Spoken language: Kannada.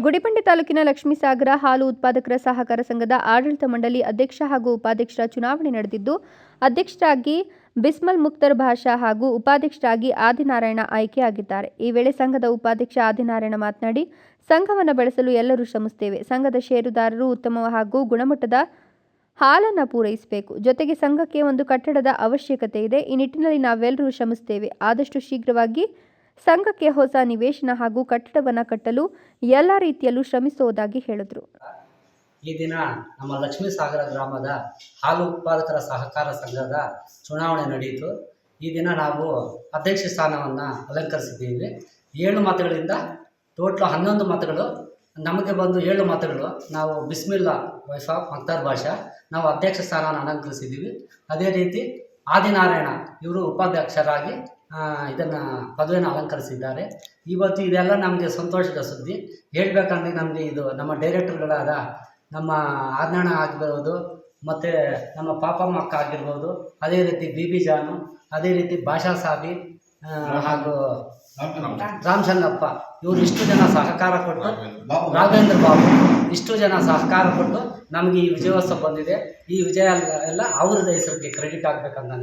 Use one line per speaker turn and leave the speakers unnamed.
ಗುಡಿಬಂಡೆ ತಾಲೂಕಿನ ಲಕ್ಷ್ಮೀಸಾಗರ ಹಾಲು ಉತ್ಪಾದಕರ ಸಹಕಾರ ಸಂಘದ ಆಡಳಿತ ಮಂಡಳಿ ಅಧ್ಯಕ್ಷ ಹಾಗೂ ಉಪಾಧ್ಯಕ್ಷರ ಚುನಾವಣೆ ನಡೆದಿದ್ದು, ಅಧ್ಯಕ್ಷರಾಗಿ ಬಿಸ್ಮಲ್ ಮುಕ್ತರ್ ಭಾಷಾ ಹಾಗೂ ಉಪಾಧ್ಯಕ್ಷರಾಗಿ ಆದಿನಾರಾಯಣ ಆಯ್ಕೆಯಾಗಿದ್ದಾರೆ. ಈ ವೇಳೆ ಸಂಘದ ಉಪಾಧ್ಯಕ್ಷ ಆದಿನಾರಾಯಣ ಮಾತನಾಡಿ, ಸಂಘವನ್ನು ಬೆಳೆಸಲು ಎಲ್ಲರೂ ಶ್ರಮಿಸುತ್ತೇವೆ. ಸಂಘದ ಷೇರುದಾರರು ಉತ್ತಮ ಹಾಗೂ ಗುಣಮಟ್ಟದ ಹಾಲನ್ನು ಪೂರೈಸಬೇಕು. ಜೊತೆಗೆ ಸಂಘಕ್ಕೆ ಒಂದು ಕಟ್ಟಡದ ಅವಶ್ಯಕತೆ ಇದೆ. ಈ ನಿಟ್ಟಿನಲ್ಲಿ ನಾವೆಲ್ಲರೂ ಶ್ರಮಿಸುತ್ತೇವೆ. ಆದಷ್ಟು ಶೀಘ್ರವಾಗಿ ಸಂಘಕ್ಕೆ ಹೊಸ ನಿವೇಶನ ಹಾಗೂ ಕಟ್ಟಡವನ್ನು ಕಟ್ಟಲು ಎಲ್ಲ ರೀತಿಯಲ್ಲೂ ಶ್ರಮಿಸುವುದಾಗಿ ಹೇಳಿದರು.
ಈ ದಿನ ನಮ್ಮ ಲಕ್ಷ್ಮೀ ಸಾಗರ ಗ್ರಾಮದ ಹಾಲು ಉತ್ಪಾದಕರ ಸಹಕಾರ ಸಂಘದ ಚುನಾವಣೆ ನಡೆಯಿತು ಈ ದಿನ ನಾವು ಅಧ್ಯಕ್ಷ ಸ್ಥಾನವನ್ನು ಅಲಂಕರಿಸಿದ್ದೀವಿ. ಏಳು ಮತಗಳಿಂದ ಟೋಟ್ಲ್ ಹನ್ನೊಂದು ಮತಗಳು, ನಮಗೆ ಬಂದು ಏಳು ಮತಗಳು. ನಾವು ಬಿಸ್ಮಿಲ್ಲಾ ವೈಫ್ ಮಕ್ತಾರ್ ಭಾಷಾ ನಾವು ಅಧ್ಯಕ್ಷ ಸ್ಥಾನವನ್ನು ಅಲಂಕರಿಸಿದ್ದೀವಿ. ಅದೇ ರೀತಿ ಆದಿನಾರಾಯಣ ಇವರು ಉಪಾಧ್ಯಕ್ಷರಾಗಿ ಇದನ್ನು ಪದವಿಯನ್ನು ಅಲಂಕರಿಸಿದ್ದಾರೆ. ಇವತ್ತು ಇದೆಲ್ಲ ನಮಗೆ ಸಂತೋಷದ ಸುದ್ದಿ. ಹೇಳ್ಬೇಕಂದ್ರೆ ನಮಗೆ ಇದು ನಮ್ಮ ಡೈರೆಕ್ಟರ್ಗಳಾದ ನಮ್ಮ ಆಜ್ಞಾನ ಆಗಿರ್ಬೋದು, ಮತ್ತು ನಮ್ಮ ಪಾಪಮ್ಮ ಅಕ್ಕ ಆಗಿರ್ಬೋದು, ಅದೇ ರೀತಿ ಬಿ ಬಿ ಜಾನು, ಅದೇ ರೀತಿ ಭಾಷಾ ಸಾಬಿ ಹಾಗೂ ರಾಮಚಂದ್ರಪ್ಪ. ಇವರು ಇಷ್ಟು ಜನ ಸಹಕಾರ ಕೊಟ್ಟು, ರಾಘವೇಂದ್ರ ಬಾಬು ಇಷ್ಟು ಜನ ಸಹಕಾರ ಕೊಟ್ಟು ನಮಗೆ ಈ ವಿಜಯೋತ್ಸವ ಬಂದಿದೆ. ಈ ವಿಜಯ ಎಲ್ಲ- ಅವ್ರದ್ದು ಅವ್ರ ಹೆಸರಿಗೆ ಕ್ರೆಡಿಟ್ ಆಗ್ಬೇಕಂತ ನಾನು